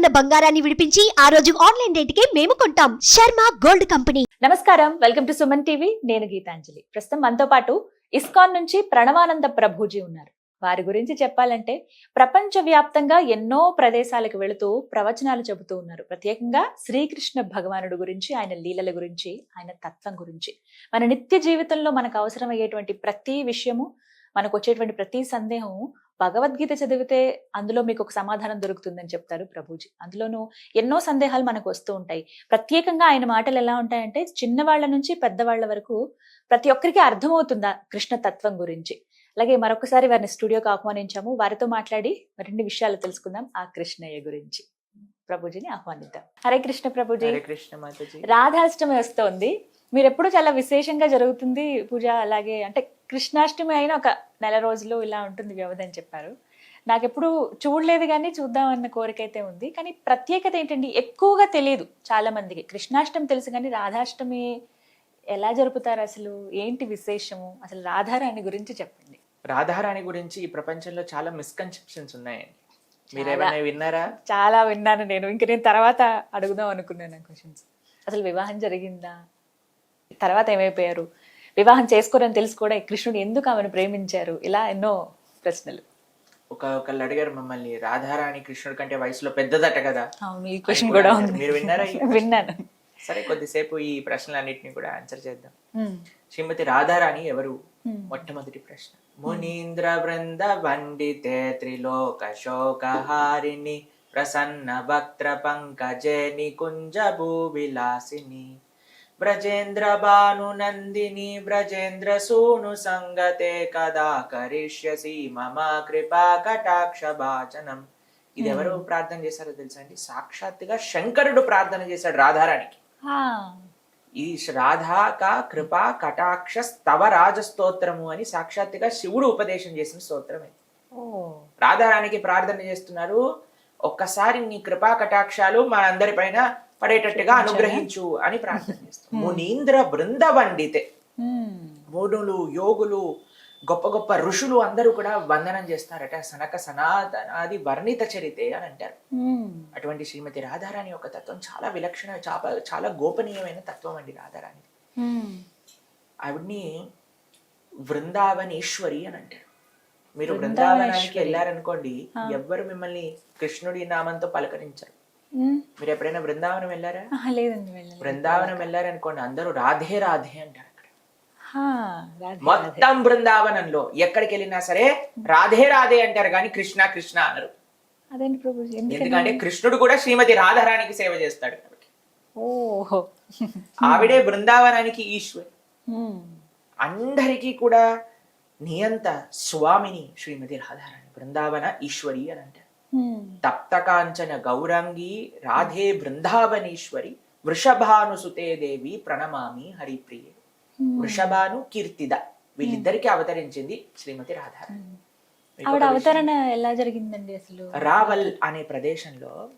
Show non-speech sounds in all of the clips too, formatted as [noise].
ఉన్న బంగారాన్ని విడిపించి ఆ రోజు ఆన్లైన్ రేటుకే మేము కొంటాం. Sharma gold company. నమస్కారం. Welcome to Suman TV. నేను గీతాంజలి. ప్రస్తుతం మనతో పాటు ఇస్కాన్ నుంచి ప్రణవానంద ప్రభుజీ ఉన్నారు. వారి గురించి చెప్పాలంటే ప్రపంచ వ్యాప్తంగా ఎన్నో ప్రదేశాలకు వెళుతూ ప్రవచనాలు చెబుతూ ఉన్నారు. ప్రత్యేకంగా శ్రీకృష్ణ భగవానుడు గురించి ఆయన లీలల గురించి ఆయన తత్వం గురించి. మన నిత్య జీవితంలో మనకు అవసరమయ్యేటువంటి ప్రతి విషయము మనకు వచ్చేటువంటి ప్రతి సందేహం భగవద్గీత చదివితే అందులో మీకు ఒక సమాధానం దొరుకుతుందని చెప్తారు ప్రభుజీ. అందులోనూ ఎన్నో సందేహాలు మనకు వస్తూ ఉంటాయి. ప్రత్యేకంగా ఆయన మాటలు ఎలా ఉంటాయంటే చిన్నవాళ్ళ నుంచి పెద్దవాళ్ళ వరకు ప్రతి ఒక్కరికి అర్థమవుతుందా కృష్ణ తత్వం గురించి. అలాగే మరొకసారి వారిని స్టూడియోకి ఆహ్వానించాము. వారితో మాట్లాడి మరిన్ని విషయాలు తెలుసుకుందాం ఆ కృష్ణయ్య గురించి. ప్రభుజీని ఆహ్వానిద్దాం. హరే కృష్ణ ప్రభుజీ. రాధాష్టమి వస్తోంది. మీరు ఎప్పుడు చాలా విశేషంగా జరుగుతుంది పూజ? అలాగే అంటే కృష్ణాష్టమి అయిన ఒక నెల రోజులు ఇలా ఉంటుంది వ్యవధి అని చెప్పారు. నాకు ఎప్పుడు చూడలేదు కానీ చూద్దాం అన్న కోరిక అయితే ఉంది. కానీ ప్రత్యేకత ఏంటండి? ఎక్కువగా తెలియదు చాలా మందికి కృష్ణాష్టమి తెలుసు కానీ రాధాష్టమి ఎలా జరుపుతారు అసలు? ఏంటి విశేషము? అసలు రాధారాణి గురించి చెప్పండి. రాధారాణి గురించి ఈ ప్రపంచంలో చాలా మిస్కన్సెప్షన్స్ ఉన్నాయండి. మీరు. ఏమైనా విన్నారా? చాలా విన్నాను నేను. ఇంక నేను తర్వాత అడుగుదాం అనుకున్నాను క్వశ్చన్స్ అసలు వివాహం జరిగిందా? తర్వాత ఏమైపోయారు? వివాహం చేసుకోరని తెలుసు కూడా కృష్ణుడు ఎందుకు ఆమెను ప్రేమించారు? ఇలా ఎన్నో ప్రశ్నలు. ఒక ఒకళ్ళు అడిగారు మమ్మల్ని రాధారాణి కృష్ణుడి కంటే వయసులో పెద్దదట కదా? అవును ఈ క్వశ్చన్ కూడా ఉంది. మీరు విన్నారా? విన్నాను. సరే కొద్దిసేపు ఈ ప్రశ్నలన్నింటినీ కూడా ఆన్సర్ చేద్దాం. శ్రీమతి రాధారాణి ఎవరు? మొట్టమొదటి ప్రశ్న. మునీంద్ర బృంద వండితే త్రిలోక శోకహారిణి ప్రసన్న వక్త్ర పంకజే నికుంజ భూవిలాసిని బ్రజేంద్ర భాను నందిని బ్రజేంద్ర సూను సంగతే కదా కరిష్యసి మమ కృపా కటాక్ష భాజనం ఇది ఎవరు ప్రార్థన చేశారో తెలుసా అండి? సాక్షాత్తుగా శంకరుడు ప్రార్థన చేశాడు రాధారానికి. ఆ, ఈ రాధా కా కృపా కటాక్ష స్తవ రాజ స్తోత్రము అని సాక్షాత్తుగా శివుడు ఉపదేశం చేసిన స్తోత్రం ఇది. ఓ. రాధారానికి ప్రార్థన చేస్తున్నారు ఒక్కసారి నీ కృపా కటాక్షాలు మా అందరి పైన పడేటట్టుగా అనుగ్రహించు అని ప్రార్థన [laughs] చేస్తాం. మునీంద్ర బృంద వండితే మూడులు యోగులు గొప్ప గొప్ప ఋషులు అందరూ కూడా వందనం చేస్తారట. సనక సనాతనాది వర్ణిత చరితే అని అంటారు. అటువంటి శ్రీమతి రాధారాణి యొక్క తత్వం చాలా విలక్షణ చాలా చాలా గోపనీయమైన తత్వం అండి రాధారాణి ఆవిడ్ని వృందావనేశ్వరి అని అంటారు. మీరు. బృందావనానికి వెళ్ళారనుకోండి ఎవ్వరు మిమ్మల్ని కృష్ణుడి నామంతో పలకరించరు. మీరు ఎప్పుడైనా బృందావనం వెళ్ళారా? లేదండి వెళ్ళలేదు. బృందావనం వెళ్ళారనుకోండి అందరూ రాధే రాధే అంటారు అక్కడ. మొత్తం బృందావనంలో ఎక్కడికి వెళ్ళినా సరే రాధే రాధే అంటారు కానీ కృష్ణ కృష్ణ అనరు. అదేంటి ప్రభు ఎందుకని? ఎందుకంటే కృష్ణుడు కూడా శ్రీమతి రాధారానికి సేవ చేస్తాడు కాబట్టి. ఓహో. ఆవిడే బృందావనానికి ఈశ్వరి. అందరికీ కూడా నియంత స్వామిని శ్రీమతి రాధారాణి బృందావన ఈశ్వరి అని అంటారు. తప్తకాంచన గౌరంగి రాధే బృందావనేశ్వరి వృషభానుసుతే దేవి ప్రణమామి హరిప్రియ. వృషభాను కీర్తిద. వీళ్ళిద్దరికి అవతరించింది శ్రీమతి రాధారాణి ఆవిడ అవతరణ ఎలా జరిగిందండి అసలు. రావల్ అనే ప్రదేశంలో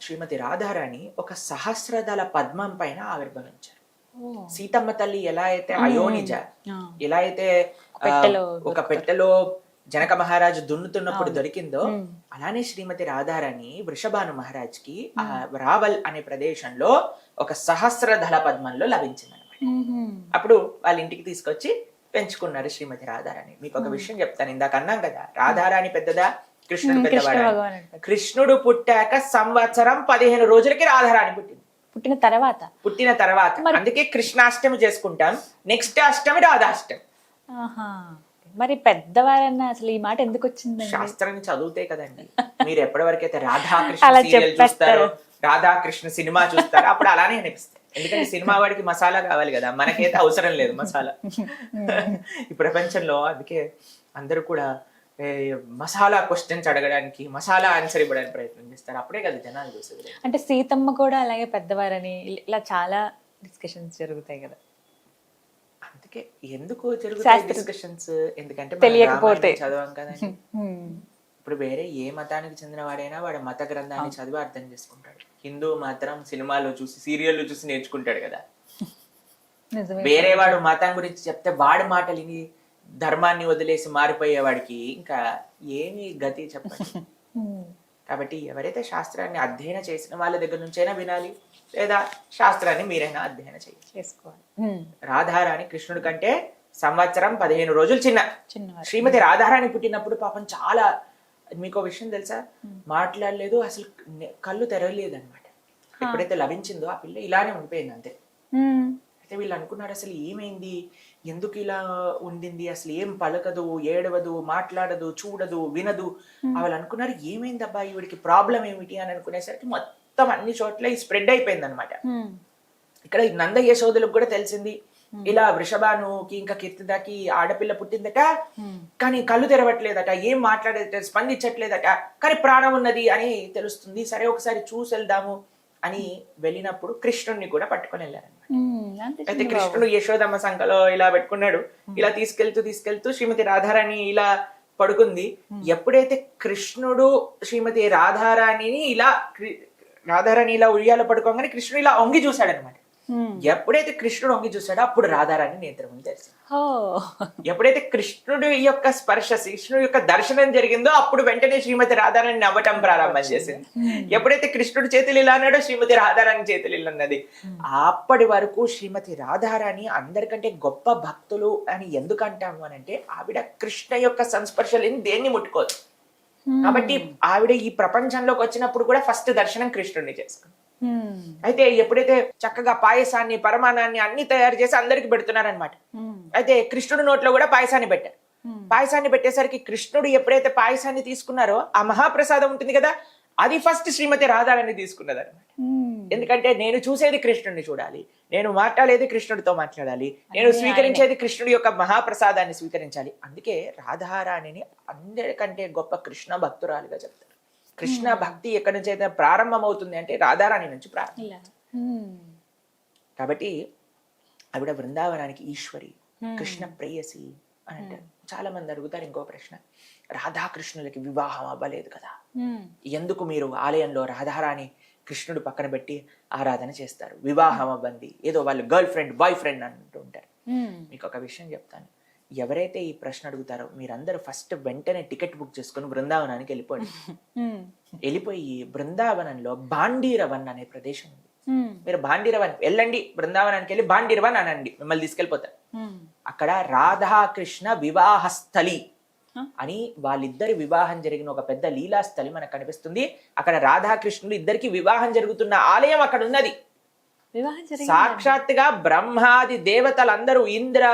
శ్రీమతి రాధారాణి ఒక సహస్రదళ పద్మం పైన ఆవిర్భవించారు. సీతమ్మ తల్లి ఎలా అయితే అయోనిజ ఎలా అయితే ఒక పెట్టెలో జనక మహారాజు దున్నుతున్నప్పుడు దొరికిందో అలానే శ్రీమతి రాధారాణి వృషభాను మహారాజ్కి ఆ రావల్ అనే ప్రదేశంలో ఒక సహస్ర దళ పద్మంలో లభించింది అనమాట అప్పుడు వాళ్ళ ఇంటికి తీసుకొచ్చి పెంచుకున్నారు శ్రీమతి రాధారాణి. మీకు ఒక విషయం చెప్తాను ఇందాక అన్నాం కదా రాధారాణి పెద్దదా కృష్ణుడు కృష్ణ పెద్దవాడా. కృష్ణుడు పుట్టాక సంవత్సరం పదిహేను రోజులకి రాధారాణి పుట్టింది. పుట్టిన తర్వాత? పుట్టిన తర్వాత. అందుకే కృష్ణాష్టమి చేసుకుంటాం నెక్స్ట్ అష్టమి రాధాష్టమి. మరి పెద్దవారన్నా అసలు ఈ మాట ఎందుకు వచ్చిందండి శాస్త్రాన్ని చదివితే కదండి. మీరు ఎప్పటి వరకు అయితే రాధాకృష్ణ సీరియల్. చూస్తారో రాధాకృష్ణ సినిమా చూస్తారో అప్పుడు అలానే అనిపిస్తుంది. ఎందుకంటే సినిమా వాడికి మసాలా కావాలి కదా మనకైతే అవసరం లేదు మసాలా. ఈ ప్రపంచంలో అందుకే అందరూ కూడా మసాలా క్వశ్చన్స్ అడగడానికి మసాలా ఆన్సర్ ఇవ్వడానికి ప్రయత్నం చేస్తారు. అప్పుడే కదా జనాలు చూసేది. అంటే సీతమ్మ కూడా అలాగే పెద్దవారని ఇలా చాలా డిస్కషన్స్ జరుగుతాయి కదా. అందుకే ఎందుకు జరుగుతాయి డిస్కషన్స్ ఎందుకంటే తెలియకపోతే. చదవం కదండి. ఇప్పుడు వేరే ఏ మతానికి చెందిన వాడైనా వాడు మత గ్రంథాన్ని చదివి అర్థం చేసుకుంటాడు. హిందూ మాత్రం సినిమాలు చూసి సీరియల్ చూసి నేర్చుకుంటాడు కదా. వేరే వాడు మతం గురించి చెప్తే వాడి మాటలు ధర్మాన్ని వదిలేసి మారిపోయే వాడికి ఇంకా ఏమి గతి చెప్పండి [laughs] కాబట్టి ఎవరైతే శాస్త్రాన్ని అధ్యయనం చేసిన వాళ్ళ దగ్గర నుంచైనా వినాలి లేదా శాస్త్రాన్ని మీరైనా అధ్యయనం చేయాలి. చేసుకోవాలి. రాధారాణి కృష్ణుడి కంటే సంవత్సరం పదిహేను రోజులు చిన్న. చిన్నవారు శ్రీమతి రాధారాణి పుట్టినప్పుడు పాపం చాలా మీకు విషయం తెలుసా? మాట్లాడలేదు అసలు కళ్ళు తెరవలేదు అనమాట ఎప్పుడైతే లభించిందో ఆ పిల్ల ఇలానే ఉండిపోయింది అంతే. అయితే వీళ్ళు అనుకున్నారు అసలు ఏమైంది? ఎందుకు ఇలా ఉండింది? అసలు ఏం పలకదు? ఏడవదు? మాట్లాడదు? చూడదు? వినదు? వాళ్ళు అనుకున్నారు ఏమైంది అబ్బా ఈవిడికి ప్రాబ్లం ఏమిటి? అని అనుకునేసరికి మొత్తం అన్ని చోట్ల ఈ స్ప్రెడ్ అయిపోయింది అనమాట. ఇక్కడ నంద యశోదులకు కూడా తెలిసింది. ఇలా వృషభానుకి ఇంకా కీర్తిదాకి ఆడపిల్ల పుట్టిందట. కానీ కళ్ళు తెరవట్లేదట. ఏం మాట్లాడేదట స్పందించట్లేదట. కానీ ప్రాణం ఉన్నది అని తెలుస్తుంది. సరే ఒకసారి చూసి వెళ్దాము. అని వెళ్ళినప్పుడు కృష్ణుడిని కూడా పట్టుకొని వెళ్ళారు ఉమ్. అంతే అయితే. కృష్ణుడు యశోదమ్మ సంఖలో ఇలా పెట్టుకున్నాడు ఇలా తీసుకెళ్తూ తీసుకెళ్తూ శ్రీమతి రాధారాణి ఇలా పడుకుంది ఎప్పుడైతే కృష్ణుడు శ్రీమతి రాధారాణిని ఇలా రాధారాణి ఇలా ఉయ్యాల పడుకోగానే కృష్ణుడు ఇలా వంగి చూశాడు అనమాట ఉమ్. ఎప్పుడైతే కృష్ణుడు వంగి చూశాడో అప్పుడు రాధారాణి నేత్రం తెలిసి. ఎప్పుడైతే కృష్ణుడి యొక్క స్పర్శ కృష్ణుడి యొక్క దర్శనం జరిగిందో అప్పుడు వెంటనే శ్రీమతి రాధారాణి నవ్వటం ప్రారంభం చేసింది. ఎప్పుడైతే కృష్ణుడి చేతులు ఇలా అన్నాడో శ్రీమతి రాధారాణి చేతులు ఇలా అన్నది అప్పటి వరకు శ్రీమతి రాధారాణి అందరికంటే గొప్ప భక్తులు అని ఎందుకు అంటాము అని అంటే ఆవిడ కృష్ణ యొక్క సంస్పర్శ లేని దేన్ని ముట్టుకోదు. కాబట్టి ఆవిడ ఈ ప్రపంచంలోకి వచ్చినప్పుడు కూడా ఫస్ట్ దర్శనం కృష్ణుడిని చేసుకుంది. అయితే ఎప్పుడైతే చక్కగా పాయసాన్ని పరమాణాన్ని అన్ని తయారు చేసి అందరికి పెడుతున్నారనమాట. అయితే కృష్ణుడి నోట్లో కూడా పాయసాన్ని పెట్టారు. పాయసాన్ని పెట్టేసరికి కృష్ణుడు ఎప్పుడైతే పాయసాన్ని తీసుకున్నారో ఆ మహాప్రసాదం ఉంటుంది కదా అది ఫస్ట్ శ్రీమతి రాధారాణి తీసుకున్నది అనమాట. ఎందుకంటే నేను చూసేది కృష్ణుడిని చూడాలి నేను మాట్లాడేది కృష్ణుడితో మాట్లాడాలి నేను స్వీకరించేది కృష్ణుడి యొక్క మహాప్రసాదాన్ని స్వీకరించాలి అందుకే రాధారాణిని అందరికంటే గొప్ప కృష్ణ భక్తురాలుగా చెప్తారు కృష్ణ భక్తి ఎక్కడి నుంచి అయితే ప్రారంభం అవుతుంది అంటే రాధారాణి నుంచి ప్రారంభం. కాబట్టి ఆవిడ బృందావనానికి ఈశ్వరి. కృష్ణ ప్రేయసి అని అంటారు చాలా మంది అడుగుతారు ఇంకో ప్రశ్న. రాధాకృష్ణులకి వివాహం అవ్వలేదు కదా. ఎందుకు మీరు ఆలయంలో రాధారాణి కృష్ణుడు పక్కన పెట్టి ఆరాధన చేస్తారు? వివాహం అవ్వండి ఏదో వాళ్ళు గర్ల్ ఫ్రెండ్ బాయ్ ఫ్రెండ్ అంటూ ఉంటారు. మీకు ఒక విషయం చెప్తాను. ఎవరైతే ఈ ప్రశ్న అడుగుతారో మీరందరూ ఫస్ట్ వెంటనే టికెట్ బుక్ చేసుకుని బృందావనానికి వెళ్ళిపోండి. వెళ్ళిపోయి బృందావనంలో బాండీరవన్ అనే ప్రదేశం ఉంది. మీరు బాండీరవన్ వెళ్ళండి బృందావనానికి వెళ్ళి బాండీరవన్ అనండి మిమ్మల్ని తీసుకెళ్ళిపోతారు. అక్కడ రాధాకృష్ణ వివాహస్థలి Huh? అని వాళ్ళిద్దరి వివాహం జరిగిన ఒక పెద్ద లీలాస్థలి మనకు కనిపిస్తుంది అక్కడ రాధాకృష్ణులు ఇద్దరికి వివాహం జరుగుతున్న ఆలయం అక్కడ ఉన్నది వివాహం సాక్షాత్తుగా బ్రహ్మాది దేవతలందరూ ఇంద్ర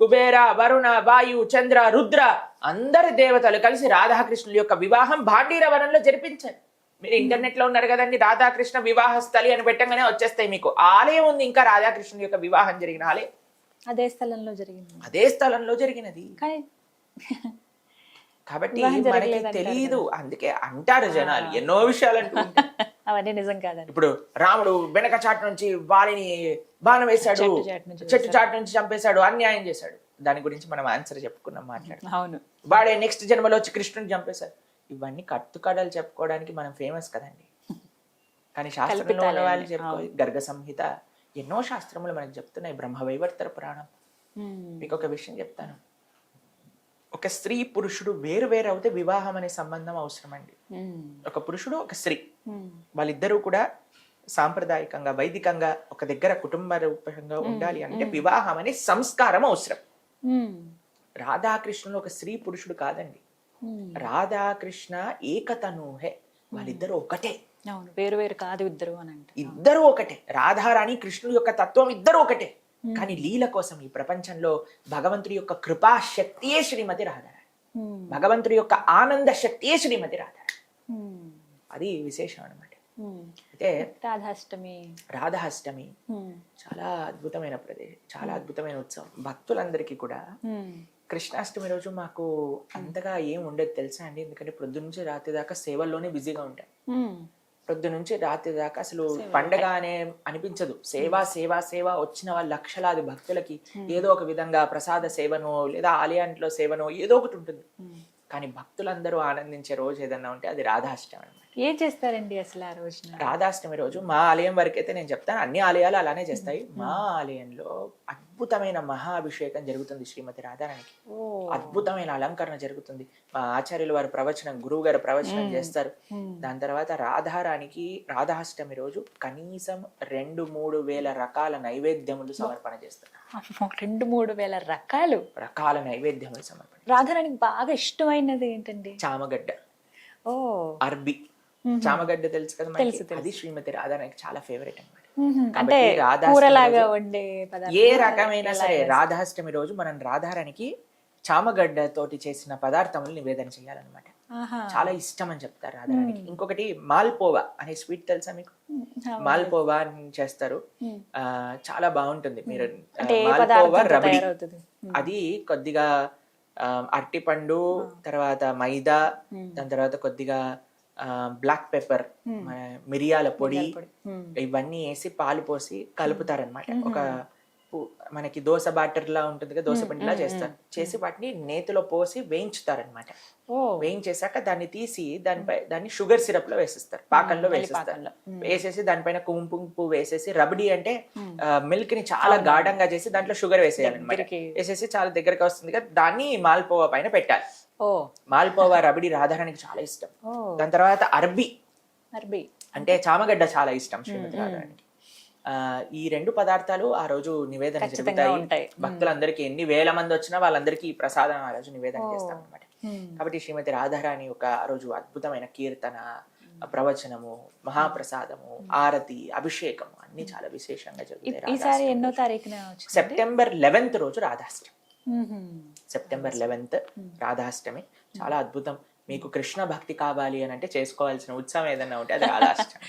కుబేర వరుణ వాయు చంద్ర రుద్ర అందరి దేవతలు కలిసి రాధాకృష్ణుల యొక్క వివాహం భాండీరవనంలో జరిపించారు. మీరు ఇంటర్నెట్లో ఉన్నారు కదండి రాధాకృష్ణ వివాహ స్థలి అని పెట్టగానే వచ్చేస్తాయి మీకు. ఆలయం ఉంది ఇంకా రాధాకృష్ణుల యొక్క వివాహం జరిగిన ఆలయం. అదే స్థలంలో జరిగింది. అదే స్థలంలో జరిగినది. కాబట్టి మనకి తెలియదు అందుకే అంటారు జనాలు ఎన్నో విషయాలు అంటూ. [laughs] అవన్నీ నిజం కాదండి. ఇప్పుడు రాముడు వెనక చాటు నుంచి వాలిని బాణం వేశాడు చెట్టు చాటు నుంచి చంపేశాడు అన్యాయం చేశాడు. దాని గురించి మనం ఆన్సర్ చెప్పుకున్నాం మాట్లాడు అవును. వాడే నెక్స్ట్ జన్మలో వచ్చి కృష్ణుని చంపేశాడు. ఇవన్నీ కట్టుకడలు చెప్పుకోవడానికి మనం ఫేమస్ కదండి. కానీ శాస్త్రంలో ఉన్న వాళ్ళు. చెప్పుకో గర్గ సంహిత ఎన్నో శాస్త్రములు మనకు చెప్తున్నాయి. బ్రహ్మవైవర్తర పురాణం. ఉమ్. మీకు ఒక విషయం చెప్తాను. ఒక స్త్రీ పురుషుడు వేరు వేరు అవుతే వివాహం అనే సంబంధం అవసరం అండి ఉమ్. ఒక పురుషుడు ఒక స్త్రీ. ఉమ్. వాళ్ళిద్దరూ కూడా సాంప్రదాయకంగా వైదికంగా ఒక దగ్గర కుటుంబ రూపంగా ఉండాలి అంటే వివాహం అనే సంస్కారం అవసరం. రాధాకృష్ణులు ఒక స్త్రీ పురుషుడు కాదండి. రాధాకృష్ణ ఏకతనుహే. వాళ్ళిద్దరూ ఒకటే. అవును. వేరు వేరు కాదు ఇద్దరు అని అంట ఇద్దరు ఒకటే. రాధారాణి కృష్ణుడి యొక్క తత్వం ఇద్దరు ఒకటే. కానీ లీల కోసం ఈ ప్రపంచంలో భగవంతుడి యొక్క కృపా శక్తియే శ్రీమతి రాధారాణి. భగవంతుడి యొక్క ఆనంద శక్తియే శ్రీమతి రాధారాణి. అది విశేషం అనమాట. అయితే రాధాష్టమి. రాధాష్టమి. చాలా అద్భుతమైన ప్రదేశం చాలా అద్భుతమైన ఉత్సవం. భక్తులందరికీ కూడా. కృష్ణాష్టమి రోజు మాకు అంతగా ఏం ఉండదు తెలుసా అండి? ఎందుకంటే ప్రొద్దు నుంచి రాత్రి దాకా సేవల్లోనే బిజీగా ఉంటాం. ప్రొద్దు నుంచి రాత్రి దాకా అసలు పండగ అనే అనిపించదు. సేవ సేవ సేవ వచ్చిన వాళ్ళ లక్షలాది భక్తులకి ఏదో ఒక విధంగా ప్రసాద సేవనో లేదా ఆలయంలో సేవనో ఏదో ఒకటి ఉంటుంది. కానీ భక్తులందరూ ఆనందించే రోజు ఏదన్నా ఉంటే అది రాధాష్టమి అనమాట ఏం చేస్తారండి అసలు ఆ రోజున? రాధాష్టమి రోజు మా ఆలయం వరకు అయితే నేను చెప్తాను అన్ని ఆలయాలు అలానే చేస్తాయి. మా ఆలయంలో అద్భుతమైన మహాభిషేకం జరుగుతుంది శ్రీమతి రాధారానికి అద్భుతమైన అలంకరణ జరుగుతుంది. మా ఆచార్యులు వారి ప్రవచనం గురువు గారు ప్రవచనం చేస్తారు. దాని తర్వాత రాధారానికి రాధాష్టమి రోజు కనీసం రెండు మూడు వేల రకాల నైవేద్యములు సమర్పణ చేస్తారు. రెండు మూడు వేల రకాలు? రకాల నైవేద్యములు సమర్పణ రాధారానికి బాగా ఇష్టమైనది ఏంటండి? చామగడ్డ. ఓ. అర్బి. చామగడ్డ తెలుసు కదా మనకి? అది శ్రీమతి రాధారానికి చాలా ఫేవరెట్ అన్నమాట. మ్మ్. అంటే కూరలాగా వండే ఏ రకమైన సరే రాధాష్టమి రోజు మనం రాధారానికి చామగడ్డ తోటి చేసిన పదార్థములు నివేదన చేయాలన్నమాట. చాలా ఇష్టం అని చెప్తారు రాధారానికి. ఇంకొకటి మాల్పోవా అనే స్వీట్ తెలుసా మీకు. మాల్పోవా అని చేస్తారు. చాలా బాగుంటుంది. మీరు మాల్పోవా రబడి. అది కొద్దిగా అరటిపండు తర్వాత మైదా. దాని తర్వాత కొద్దిగా బ్లాక్ పెప్పర్ మిరియాల పొడి. మ్మ్. ఇవన్నీ వేసి పాలు పోసి కలుపుతారనమాట ఒక మనకి దోశ బ్యాటర్ లా ఉంటుంది కదా దోశ పిండిలా చేస్తారు. చేసి వాటిని నేతిలో పోసి వేయించుతారనమాట వేయించేసాక దాన్ని తీసి దానిపై దాన్ని షుగర్ సిరప్లో వేసేస్తారు. పాకంలో వేసేస్తారు. వేసేసి దానిపైన కుంకుమ వేసేసి రబడి అంటే మిల్క్ని చాలా గాఢంగా చేసి దాంట్లో షుగర్ వేసేయాలన్నమాట. వేసేసి చాలా దగ్గరకు వస్తుంది కదా దాన్ని మాల్పోవా పైన పెట్టాలి. మాల్పోవా రబడి రాధారానికి చాలా ఇష్టం. దాని తర్వాత అర్బి. అర్బి. అంటే చామగడ్డ చాలా ఇష్టం శ్రీమతి రాధారానికి ఈ రెండు పదార్థాలు ఆ రోజు నివేదన జరుగుతాయి. భక్తులందరికీ ఎన్ని వేల మంది వచ్చినా వాళ్ళందరికీ ఈ ప్రసాదం ఆ రోజు నివేదన చేస్తాం అనమాట. కాబట్టి శ్రీమతి రాధారాణి ఆ రోజు అద్భుతమైన కీర్తన ప్రవచనము మహాప్రసాదము ఆరతి అభిషేకం అన్ని చాలా విశేషంగా జరుగుతాయి ఈసారి ఎన్నో. తారీఖున సెప్టెంబర్ లెవెన్త్ రోజు రాధాష్టమి. సెప్టెంబర్ లెవెన్త్ రాధాష్టమి చాలా అద్భుతం. మీకు కృష్ణ భక్తి కావాలి అని అంటే చేసుకోవాల్సిన ఉత్సవం ఏదైనా ఉంటే అది [laughs] రాధాష్టమి.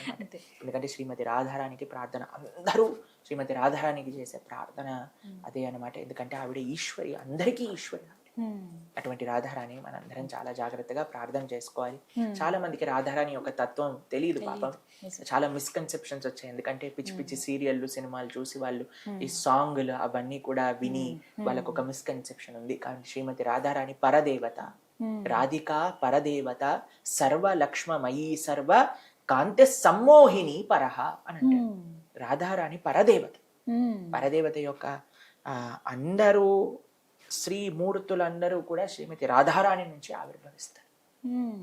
ఎందుకంటే శ్రీమతి రాధారానికి ప్రార్థన అందరూ శ్రీమతి రాధారానికి చేసే ప్రార్థన అదే అన్నమాట. ఎందుకంటే ఆవిడ ఈశ్వరి అందరికీ ఈశ్వరి. అటువంటి రాధారాణి మనందరం చాలా జాగ్రత్తగా ప్రార్థన చేసుకోవాలి. చాలా మందికి రాధారాణి యొక్క తత్వం తెలియదు పాపం. చాలా మిస్కన్సెప్షన్స్ వచ్చాయి. ఎందుకంటే పిచ్చి పిచ్చి సీరియల్లు సినిమాలు చూసి వాళ్ళు ఈ సాంగ్లు అవన్నీ కూడా విని వాళ్ళకు ఒక మిస్కన్సెప్షన్ ఉంది. కానీ శ్రీమతి రాధారాణి పరదేవత. రాధిక పరదేవత సర్వ లక్ష్మమయీ సర్వ కాంతి సమ్మోహిని పరహ అని అంటారు. రాధారాణి పరదేవత. పరదేవత యొక్క అందరూ శ్రీ మూర్తులందరూ కూడా శ్రీమతి రాధారాణి నుంచి ఆవిర్భవిస్తారు.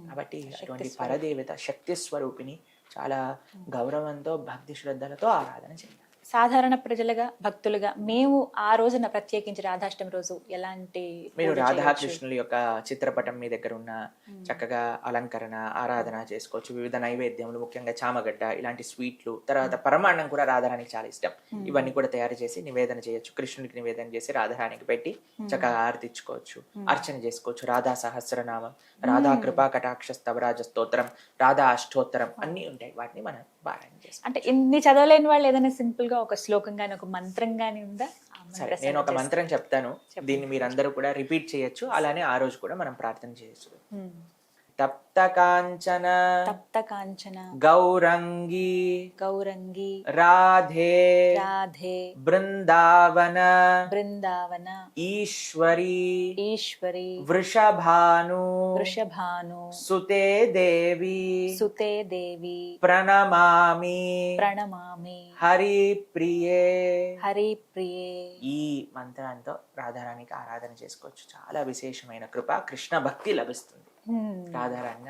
కాబట్టి అటువంటి పరదేవత శక్తి స్వరూపిణి చాలా గౌరవంతో భక్తి శ్రద్ధలతో ఆరాధన చేయాలి సాధారణ ప్రజలుగా భక్తులుగా మేము ఆ రోజున ప్రత్యేకించి రాధాష్టమి రోజు ఎలాంటి మీరు? రాధాకృష్ణుల యొక్క చిత్రపటం మీ దగ్గర ఉన్న చక్కగా అలంకరణ ఆరాధన చేసుకోవచ్చు. వివిధ నైవేద్యములు ముఖ్యంగా చామగడ్డ ఇలాంటి స్వీట్లు తర్వాత పరమాన్నం కూడా రాధారానికి చాలా ఇష్టం. ఇవన్నీ కూడా తయారు చేసి నివేదన చేయొచ్చు. కృష్ణుడికి నివేదన చేసి రాధారానికి పెట్టి చక్కగా ఆరతిచ్చుకోవచ్చు అర్చన చేసుకోవచ్చు. రాధా సహస్రనామం రాధా కృపా కటాక్ష స్తవరాజ స్తోత్రం రాధా అష్టోత్తరం అన్ని ఉంటాయి. వాటిని మనం పారాయణ చేసుకోవచ్చు అంటే ఇన్ని చదవలేని వాళ్ళు ఏదైనా సింపుల్ గా ఒక శ్లోకం గాని ఒక మంత్రం గాని ఉందా? సరే నేను ఒక మంత్రం చెప్తాను. దీన్ని మీరందరూ కూడా రిపీట్ చేయొచ్చు. అలానే ఆ రోజు కూడా మనం ప్రార్థన చేయొచ్చు. చేసి- మ్మ్. తప్త కాంచన తప్త కాంచన గౌరంగి గౌరంగి రాధే రాధే బృందావన బృందావన ఈశ్వరి ఈశ్వరి వృషభాను వృషభాను సుతే దేవి సుతే దేవి ప్రణమామి ప్రణమామి హరి ప్రియే హరి ప్రియే ఈ మంత్రాంతో రాధారానికి ఆరాధన చేసుకోవచ్చు. చాలా విశేషమైన కృప కృష్ణ భక్తి లభిస్తుంది. రాధారాణి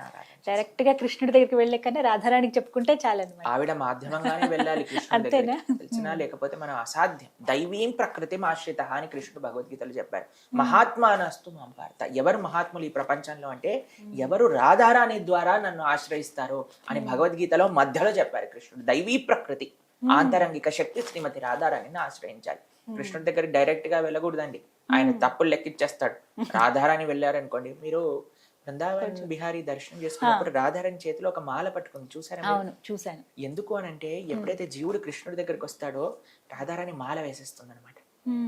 డైరెక్ట్గా కృష్ణుడి దగ్గరికి వెళ్ళే కన్నా రాధారానికి చెప్పుకుంటే చాలన్నమాట ఆవిడ మాధ్యమంగానే వెళ్ళాలి కృష్ణుడి అంతేనా? దగ్గరికి. తెలిసినా లేకపోతే మనం అసాధ్యం. దైవీం ప్రకృతి ఆశ్రిత అని కృష్ణుడు భగవద్గీతలో చెప్పారు. మహాత్మానస్తు మాం భారత. ఎవరు మహాత్ములు ఈ ప్రపంచంలో అంటే ఎవరు రాధారాణి ద్వారా నన్ను ఆశ్రయిస్తారో అని భగవద్గీతలో మధ్యలో చెప్పారు కృష్ణుడు. దైవీ ప్రకృతి ఆంతరంగిక శక్తి శ్రీమతి రాధారాణిని ఆశ్రయించాలి. కృష్ణుడి దగ్గర డైరెక్ట్గా వెళ్ళకూడదండి. ఆయన తప్పులు లెక్కిచ్చేస్తాడు. [laughs] రాధారాణి వెళ్ళారనుకోండి మీరు బృందావన్ బిహారీ దర్శనం చేసుకున్నప్పుడు రాధారాణి చేతిలో ఒక మాల పట్టుకుంది. చూసారా? అవును చూశాను. ఎందుకు అని అంటే ఎప్పుడైతే జీవుడు కృష్ణుడి దగ్గరికి వస్తాడో రాధారాణి మాల వేసేస్తుంది అనమాట.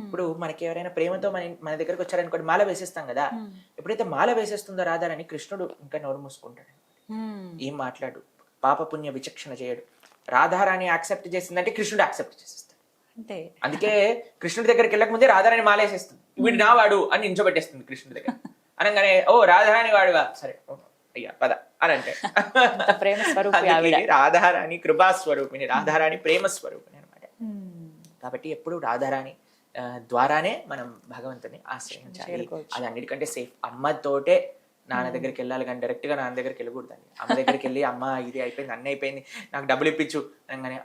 ఇప్పుడు మనకి ఎవరైనా ప్రేమతో మన మన దగ్గరకు వచ్చారనుకోండి మాల వేసేస్తాం కదా. ఎప్పుడైతే మాల వేసేస్తుందో రాధారాణి కృష్ణుడు ఇంకా నోరు మూసుకుంటాడు. ఏం మాట్లాడు? పాపపుణ్య విచక్షణ చేయడు. రాధారాణి యాక్సెప్ట్ చేసిందంటే కృష్ణుడు యాక్సెప్ట్ చేసేస్తాడు. అంతే. అందుకే కృష్ణుడి దగ్గరికి వెళ్ళక ముందే రాధారాణి మాల వేసేస్తుంది. వీడు నా వాడు అని నించోబెట్టేస్తుంది కృష్ణుడి దగ్గర. [laughs] అనగానే ఓ రాధారాణి వాడుగా సరే అయ్యా పద అని అంటే. ప్రేమ స్వరూపి రాధారాణి కృపా స్వరూపిణి రాధారాణి ప్రేమ స్వరూపిణి అనమాట ఉమ్. కాబట్టి ఎప్పుడు రాధారాణి ద్వారానే మనం భగవంతుని ఆశ్రయించాలి. అది అన్నిటికంటే సేఫ్ అమ్మతోటే నాన్న దగ్గరికి వెళ్ళాలి కానీ డైరెక్ట్గా నాన్న దగ్గరికి వెళ్ళకూడదండి. అమ్మ దగ్గరికి వెళ్ళి అమ్మ ఇది అయిపోయింది అన్నీ అయిపోయింది నాకు డబ్బులు ఇప్పించు అనగానే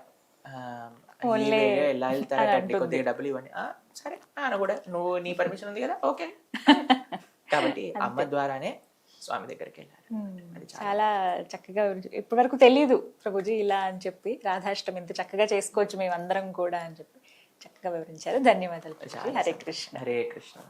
ఎలా వెళ్తారటండి అంటుంది. కొద్దిగా డబ్బులు ఇవ్వండి. సరే నాన్న కూడా నువ్వు నీ పర్మిషన్ ఉంది కదా ఓకే. [laughs] కాబట్టి అమ్మ ద్వారానే స్వామి దగ్గరికి. అది చాలా- చక్కగా ఇప్పటి వరకు తెలియదు ప్రభుజీ ఇలా అని చెప్పి రాధాష్టమి ఇంత చక్కగా చేసుకోవచ్చు మేమందరం కూడా అని చెప్పి చక్కగా వివరించారు. ధన్యవాదాలు హరే కృష్ణ. హరే కృష్ణ.